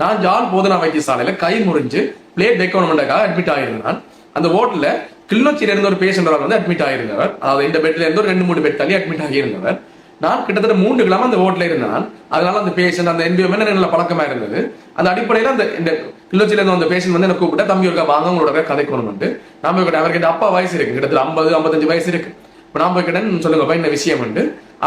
நான் ஜான் போதனா வைத்தியசாலையில கை முறிஞ்சு பிளேட் வைக்கணுமெண்டாக அட்மிட் ஆகியிருந்தான் அந்த வார்டில் கிளிநொச்சியில இருந்த ஒரு பேஷண்ட் வந்து அட்மிட் ஆகியிருந்தவர் அதாவது இந்த பெட்ல இருந்து ஒரு ரெண்டு மூணு பெட் தள்ளி அட்மிட் ஆகியிருந்தவர். நான் கிட்டத்தட்ட மூன்று கிழமை அந்த ஓட்டில் இருந்தேன். அதனால அந்த பேஷண்ட் அந்த என்வியோமெண்ட் எனக்கு நல்ல பழக்கமா இருந்தது. அந்த அடிப்படையில் அந்த இந்த கிளிநொச்சியில இருந்த அந்த பேஷண்ட் வந்து எனக்கு கூப்பிட்டா தம்பி ஒருக்கா வாங்க உங்களோட கதைக்கணும்ட்டு நான் போய் கேட்டேன் அவருக்கு அப்பா வயசு இருக்கு. கிட்டத்தட்ட ஐம்பது ஐம்பத்தஞ்சு வயசு இருக்கு. இப்போ நான் போய் கேட்டேன் சொல்லுங்கப்பா என்ன விஷயம்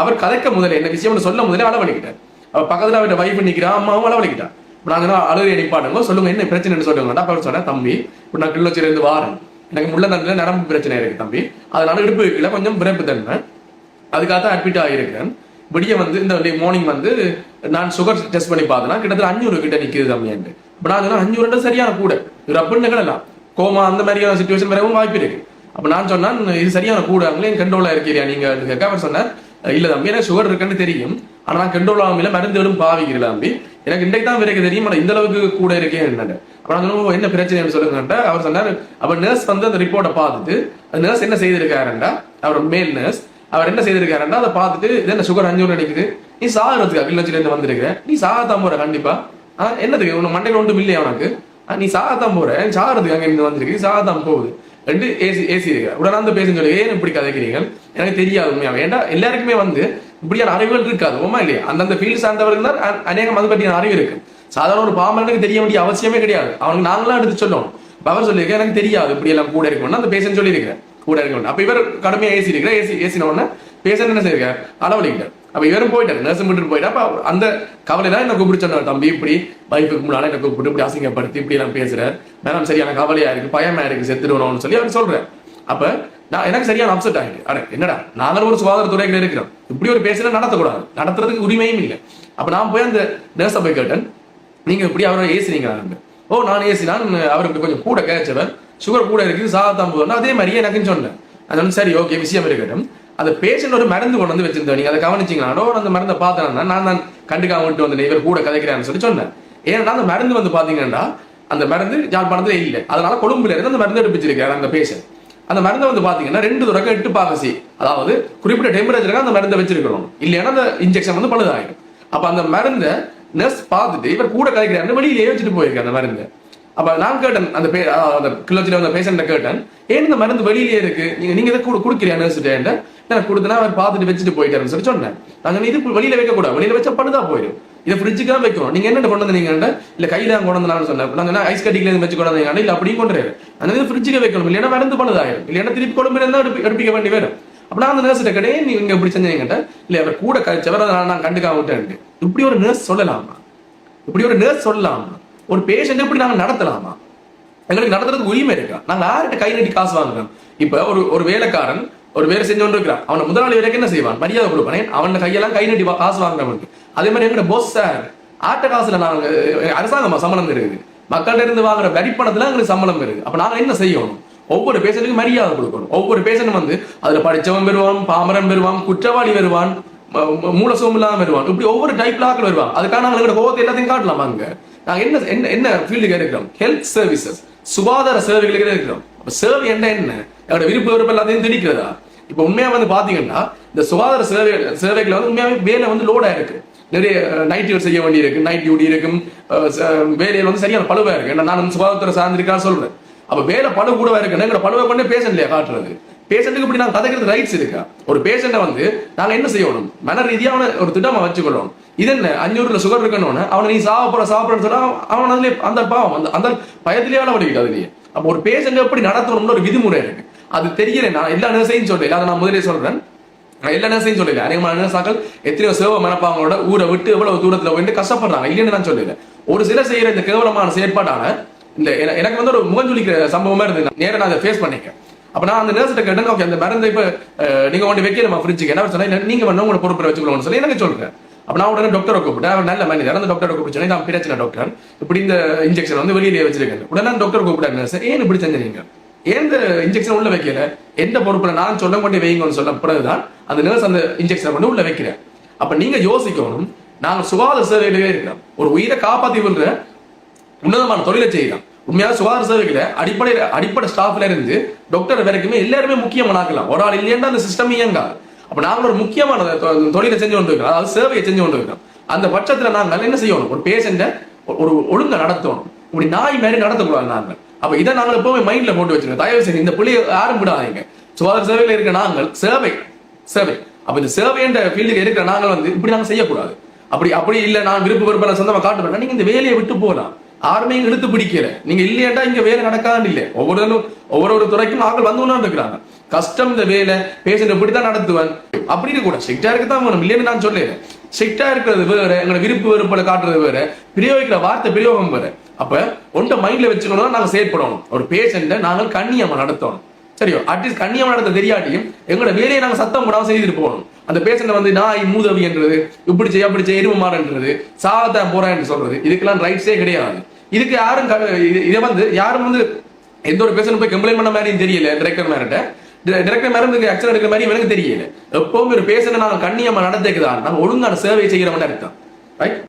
அவர் கதைக்க முதல்ல என்ன விஷயம்னு சொல்ல முதல்ல அளவழிக்கிட்டார் அவர் பக்கத்தில் அவர்கிட்ட வைஃப் நிக்கிறா அம்மாவும் அளவழிக்கிட்டா நான் நாங்க அழுகை நிப்பாடுங்க சொல்லுங்க என்ன பிரச்சனைன்னு சொல்லுங்க அப்ப சொன்னேன் தம்பி இப்போ நான் கிள்ளச்சிலேருந்து வாரேன். எனக்கு முள்ள நல்ல நரம்பு பிரச்சனை இருக்கு தம்பி. அதனால இடுப்பு கீழே கொஞ்சம் பிறப்பு தன்மை அதுக்காக தான் அட்மிட் ஆகியிருக்கேன் விடிய வந்து இந்த மார்னிங் வந்து நான் சுகர் டெஸ்ட் பண்ணி பார்த்தேன்னா கிட்டத்தட்ட அஞ்சூறு கிட்ட நிக்குது தம்பியாண்டு இப்போ நான் சொன்னேன் அஞ்சூறு சரியான கூட. இது அப்படின்னு நிகழலாம் கோமா அந்த மாதிரியான சுச்சுவேஷன் வரவும் வாய்ப்பு இருக்கு. அப்ப நான் சொன்னா இது சரியான கூட அவங்களே கண்ட்ரோலா இருக்கிறியா நீங்க? கேட்க சொன்னார். இல்ல தம்பி எனக்கு சுகர் இருக்குன்னு தெரியும். ஆனா நான் கண்ட்ரோல் ஆகாமல மருந்துகளும் பாவிக்கிறேன் தம்பி. எனக்கு இன்றைக்கு தான் வரைக்கும் தெரியும் ஆனா இந்த அளவுக்கு கூட இருக்கேன் என்னன்னு. நான் என்ன பிரச்சனை? சொல்லுங்கன்ட்டு அவர் சொன்னார் அவர் நர்ஸ் வந்து அந்த ரிப்போர்ட்டை பார்த்துட்டு அந்த நர்ஸ் என்ன செய்திருக்காருண்டா அவர் மேல் நர்ஸ் அவர் என்ன செய்திருக்காருன்னா அதை பார்த்துட்டு என்ன சுகர் அஞ்சூறு நினைக்குது நீ சாகிறதுக்கு கிளிநொச்சில இருந்து வந்திருக்கிற. நீ சாகத்தான் போற கண்டிப்பா. ஆஹ் என்னதுக்கு? உனக்கு மண்டையில ஒன்றும் இல்லையா உனக்கு? நீ சாகத்தான் போற. சாகிறதுக்கு அங்க இருந்து வந்திருக்கு. நீ சாகத்தான் போகுது. ரெண்டு ஏசி ஏசி இருக்கு. உடனே அந்த பேசுன்னு சொல்லி ஏன் இப்படி கதைக்கிறீர்கள்? எனக்கு தெரியாது உண்மையாக ஏன்டா எல்லாருக்குமே வந்து இப்படியான அறிவுகள் இருக்காது உண்மை இல்லையா? அந்தந்த ஃபீல்டு சார்ந்தவர்கள் தான் அநேகம் அது பற்றிய அறிவு இருக்கு. சாதாரண ஒரு பாமரனுக்கு தெரிய வேண்டிய அவசியமே கிடையாது. அவனுக்கு நாங்களாம் எடுத்து சொல்லணும். பவர் சொல்லியிருக்கேன் சொல்லியிருக்க எனக்கு தெரியாது இப்படி எல்லாம் கூட இருக்கணும்னு அந்த பேஷண்ட் சொல்லியிருக்கிறேன் கூட இருக்கணும் அப்ப இவர் கடுமையாக ஏசி இருக்கிற ஏசி ஏசின உடனே பேஷண்ட் என்ன செய்யிருக்கார் அளவழிக்கிட்டார் அப்ப இவரும் போயிட்டார் நர்ஸும் விட்டுட்டு போயிட்டா அப்ப அந்த கவலை தான் என்ன கூப்பிட்டு சொன்னார் தம்பி இப்படி வைஃபுக்கு முன்னால என்ன கூப்பிட்டு இப்படி அசிங்கப்படுத்தி இப்படி எல்லாம் பேசுறார் மேடம் சரியான கவலையா இருக்கு பயமா இருக்கு செத்துடுவோம்னு சொல்லி அவர் சொல்றேன் அப்ப நான் எனக்கு சரியான அப்செட் ஆகிட்டு அட என்னடா நாங்களும் ஒரு சுகாதாரத்துறையில இருக்கிறோம். இப்படி ஒரு பேசினா நடத்தக்கூடாது. நடத்துறதுக்கு உரிமையும் இல்லை. அப்ப நான் போய் அந்த நர்ஸை போய் கேட்டேன் நீங்க இப்படி அவரை ஏசினீங்களா? ஓ நான் ஏசினான் அவருக்கு கொஞ்சம் கூட கேச்சவர் சுகர் கூட இருக்குது சாகத்தான் போதும் அதே மாதிரியே எனக்குன்னு சொன்னேன். அது வந்து சரி ஓகே விஷயம் இருக்கட்டும். அந்த பேஷண்ட் ஒரு மருந்து கொண்டு வந்து வச்சிருந்தோம் நீங்க அதை கவனிச்சீங்களோ? அந்த மருந்தை பார்த்தேன்னா நான் தான் கண்டுக்காம விட்டு வந்தேன். இவர் கூட கதைக்கிறான்னு சொல்லி சொன்னேன். ஏன்னா அந்த மருந்து வந்து பாத்தீங்கன்னா அந்த மருந்து யாழ்ப்பாணத்துல இல்லை. அதனால கொழும்புல இருந்து அந்த மருந்து எடுப்பிச்சிருக்காரு அந்த பேஷண்ட் அந்த மருந்தை வந்து பாத்தீங்கன்னா ரெண்டு தடவை எட்டு பாகசி. அதாவது குறிப்பிட்ட டெம்பரேச்சருக்கு அந்த மருந்தை வச்சிருக்கணும் இல்லைன்னா அந்த இன்ஜெக்ஷன் வந்து பழுதாயிடும். அப்ப அந்த மருந்தை நர்ஸ் பார்த்துட்டு இவர் கூட கதைக்கிறாரு வெளியிலேயே வச்சுட்டு போயிருக்கேன் அந்த மருந்தை. அப்ப நான் கேட்டேன் அந்த பே அந்த கிளர்ச்சியில் வந்த பேஷண்ட்டை கேட்டேன் ஏன் இந்த மருந்து வெளியிலே இருக்கு? நீங்க நீங்க இதை கூட கொடுக்குறியா நர்ஸ்கிட்ட எனக்கு கொடுத்தனா அவர் பார்த்துட்டு வச்சுட்டு போயிட்டாருன்னு சொல்லி சொன்னேன். நாங்கள் இது வெளியில வைக்க வெளியில் வச்சா பழுதா போயிடும். இதை ஃப்ரிட்ஜுக்காக தான் வைக்கணும். நீங்க என்ன கொண்டு வந்தீங்கன்னா இல்லை கையில தான் கொண்டு வந்தான்னு சொன்னேன். நாங்கள் ஐஸ் கட்டில வச்சு கொண்டு வந்தீங்க இல்லை அப்படியும் கொண்டு அந்த இது ஃப்ரிட்ஜுக்கு வைக்கணும். இல்லைன்னா மருந்து பண்ணுதாயிரும் இல்லைன்னா திருப்பி கொண்டு இருந்தா எடுப்பி எடுப்பிக்க வேண்டி வரும். அப்ப அந்த நர்ஸ் கிடையே நீ இங்கே இப்படி செஞ்சீங்கட்ட இல்லை அவர் கூட கழிச்சவர் நான் நான் விட்டேன். இப்படி ஒரு நர்ஸ் சொல்லலாமா? இப்படி ஒரு நர்ஸ் சொல்லலாமா? ஒரு பேஷண்ட் எப்படி நாங்க நடத்தலாமா? எங்களுக்கு நடத்துறதுக்கு உரிமை இருக்கா? நாங்க யார்கிட்ட கை நீட்டி காசு வாங்குறோம்? இப்ப ஒரு ஒரு வேலைக்காரன் ஒரு வேலை செஞ்சு கொண்டு இருக்கிறான் அவனை முதலாளி வரைக்கும் என்ன செய்வான்? மரியாதை கொடுப்பானே. அவன் கையெல்லாம் கை நீட்டி காசு வாங்குறவனுக்கு அதே மாதிரி எங்கட பொஸ் சார் ஆட்ட காசுல நாங்க அரசாங்கமா சம்பளம் இருக்குது. மக்கள்கிட்ட இருந்து வாங்குற வரிப்பணத்துல எங்களுக்கு சம்பளம் இருக்கு அப்ப நாங்க என்ன செய்யணும்? ஒவ்வொரு பேஷண்ட்டுக்கும் மரியாதை கொடுக்கணும். ஒவ்வொரு பேஷண்ட் வந்து அதுல படிச்சவன் பெறுவான் பாமரன் பெறுவான் குற்றவாளி வருவான் மூலசோம் இல்லாம வருவான் இப்படி ஒவ்வொரு டைப்ல ஆக்கள் வருவான் அதுக்காக நாங்க எங்களோட கோவத்தை எல்லாத்தையும் காட்டலாம் அங்க? நாங்கள் என்ன என்ன என்ன ஃபீல்டுக்கு இருக்கிறோம் ஹெல்த் சர்வீசஸ் சுகாதார சேவைகளுக்கு இருக்கிறோம் அப்போ சேவை என்ன என்ன? என்னோட விருப்ப விருப்பம் எல்லாத்தையும் திணிக்கிறதா? இப்போ உண்மையாக வந்து பார்த்தீங்கன்னா இந்த சுகாதார சேவை சேவைகளை வந்து உண்மையாகவே வேலை வந்து லோடாக இருக்கு நிறைய நைட் செய்ய வேண்டி இருக்கு நைட் டியூட்டி இருக்கும் வேலையில் வந்து சரியான பழுவா இருக்கு. ஏன்னா நான் சுகாதாரத்துறை சார்ந்திருக்கான்னு சொல்றேன். அப்போ வேலை பழு கூடவா இருக்கு எங்களை பழுவை கொண்டே பேஷண்ட்லயா காட்டுறது. பேஷண்ட்டுக்கு இப்படி நாங்கள் கதைக்கிறது ரைட்ஸ் இருக்கா? ஒரு பேஷண்ட்டை வந்து நாங்கள் என்ன செய்யணும்? மன ரீதியாக அவனை ஒரு திட்டமாக வச்சுக்கொள்ளணும். இது என்ன? அஞ்சூறுல சுகர் இருக்கணும்னு அவனை நீ சாப்பிட சாப்பிடன்னு சொன்னா அவன் அதுலேயே அந்த பாவம் அந்த அந்த பயத்திலேயே அளவடிக்கிட்டு அதுலேயே. அப்போ ஒரு பேஷண்ட்டை எப்படி நடத்தணும்னு ஒரு விதிமுறை இருக்கு. அது தெரியல நான் எல்லா நர்ஸையும் சொல்றேன் அதை நான் முதலே சொல்றேன். நான் எல்லா நர்ஸையும் சொல்லல. அநேகமான நர்ஸாக்கள் எத்தனையோ சேவை மனப்பாங்களோட ஊரை விட்டு எவ்வளவு தூரத்துல போயிட்டு கஷ்டப்படுறாங்க. இல்லைன்னு நான் சொல்லல. ஒரு சில செய்யற இந்த கேவலமான செயற்பாடான இந்த எனக்கு வந்து ஒரு முகஞ்சொலிக்கிற சம்பவமா இருந்தது. நேரம் நான் அதை ஃபேஸ் பண்ணிக்கேன் அப்ப நான் அந்த நர்ஸ்கிட்ட கேட்டேன் ஓகே அந்த மருந்தை இப்போ நீங்கள் நீங்க கொண்டு வைக்கணுமா ஃப்ரிட்ஜுக்கு என்ன சொன்னா இல்ல, நீங்க வேணும் உங்களை பொறுப்பு வச்சுக்கணும்னு சொல்லி எனக்கு சொல்றேன். அப்ப நான் உடனே டாக்டரை கூப்பிட்டேன். அவர் நல்ல மனிதர். அந்த டாக்டரை கூப்பிட்டு நான் பிரச்சனை டாக்டர் இப்படி இந்த இன்ஜெக்ஷன் வந்து வெளியிலேயே வச்சிருக்கேன் உடனே டாக்டர் கூப்பிட்டாங்க சார் ஏன் இப்படி செஞ்சுறீங்க எந்த இன்ஜெக்ஷன் உள்ள வைக்கல? எந்த பொறுப்புல நான் சொல்ல கொண்டு வைங்கன்னு சொன்ன பிறகுதான் அந்த நர்ஸ் அந்த இன்ஜெக்ஷனை கொண்டு உள்ள வைக்கிறேன் அப்ப நீங்க யோசிக்கணும் நாங்கள் சுகாதார சேவையிலேயே இருக்கிறோம். ஒரு உயிரை காப்பாத்தி விடுற உன்னதமான தொழிலை செய்யலாம். உண்மையாக சுகாதார சேவைகளை அடிப்படை அடிப்படை ஸ்டாஃப்ல இருந்து டாக்டர் வரைக்குமே எல்லாருமே முக்கியமானாக்கலாம் ஒரு ஆள் இல்லையா அந்த சிஸ்டம் இயங்காது. அப்ப நாங்கள் ஒரு முக்கியமான தொழிலை செஞ்சு கொண்டிருக்கிறோம். அதாவது சேவையை செஞ்சு கொண்டிருக்கிறோம். அந்த பட்சத்துல நாங்கள் என்ன செய்யணும்? ஒரு பேஷண்ட ஒரு ஒழுங்கை நடத்தணும். இப்படி நாய் மாதிரி நடத்தக்கூடாது நாங்கள். அப்ப இதை நாங்கள் எப்பவுமே மைண்ட்ல போட்டு வச்சிருக்கோம். தயவு செய்து இந்த பிள்ளைய யாரும் விடாதீங்க. சுகாதார சேவையில இருக்க நாங்கள் சேவை சேவை. அப்ப இந்த சேவைன்ற ஃபீல்டுக்கு இருக்கிற நாங்கள் வந்து இப்படி நாங்கள் செய்யக்கூடாது. அப்படி அப்படி இல்லை நான் விருப்ப விருப்பம் சொந்தமாக காட்டுறேன் நீங்க இந்த வேலையை விட்டு போகலாம். யாருமே இழுத்து பிடிக்கல. நீங்க இல்லையாட்டா இங்க வேலை நடக்காது இல்லை. ஒவ்வொரு ஒவ்வொரு ஒரு துறைக்கும் ஆட்கள் வந்து இருக்கிறாங்க கஷ்டம் இந்த வேலை பேஷண்ட் இப்படித்தான் நடத்துவேன். அப்படி கூட ஸ்ட்ரிக்டா இருக்க தான் வேணும். இல்லைன்னு நான் சொல்லேன் ஸ்ட்ரிக்டா இருக்கிறது வேற எங்களை விருப்பு வெறுப்பில் காட்டுறது வேற. பிரயோகிக்கிற வார்த்தை பிரயோகம் வேற. அப்ப ஒன்றை மைண்ட்ல வச்சுக்கணும் நாங்க செயற்படணும். ஒரு பேஷண்ட்டை நாங்கள் கண்ணியமா நடத்தணும். சரியோ? அட்லீஸ்ட் கண்ணியம் நடத்த தெரியாட்டியும் எங்களோட வேலையை நாங்க சத்தம் போடாம செய்துட்டு போகணும். அந்த பேஷண்ட வந்து நாய் மூதவின்றது இப்படி செய்ய அப்படி செய்ய எரும மாறன்றது சாகத்தான் போறேன் சொல்றது. இதுக்கெல்லாம் ரைட்ஸே கிடையாது. இதுக்கு யாரும் க- இதை வந்து யாரும் வந்து எந்த ஒரு பேசணும் போய் கம்ப்ளைண்ட் பண்ண மாதிரியும் தெரியல டிரெக்டர் மேரிட்ட. டிரெக்டர் மேரம் இதுக்கு ஆக்சன் எடுக்கிற மாதிரி எனக்கு தெரியல. எப்பவும் ஒரு பேஷண்ட் நாங்க கண்ணியமா நடத்திக்குதான் நாங்கள் ஒழுங்கான சேவை மாதிரி இருக்கும் ரைட்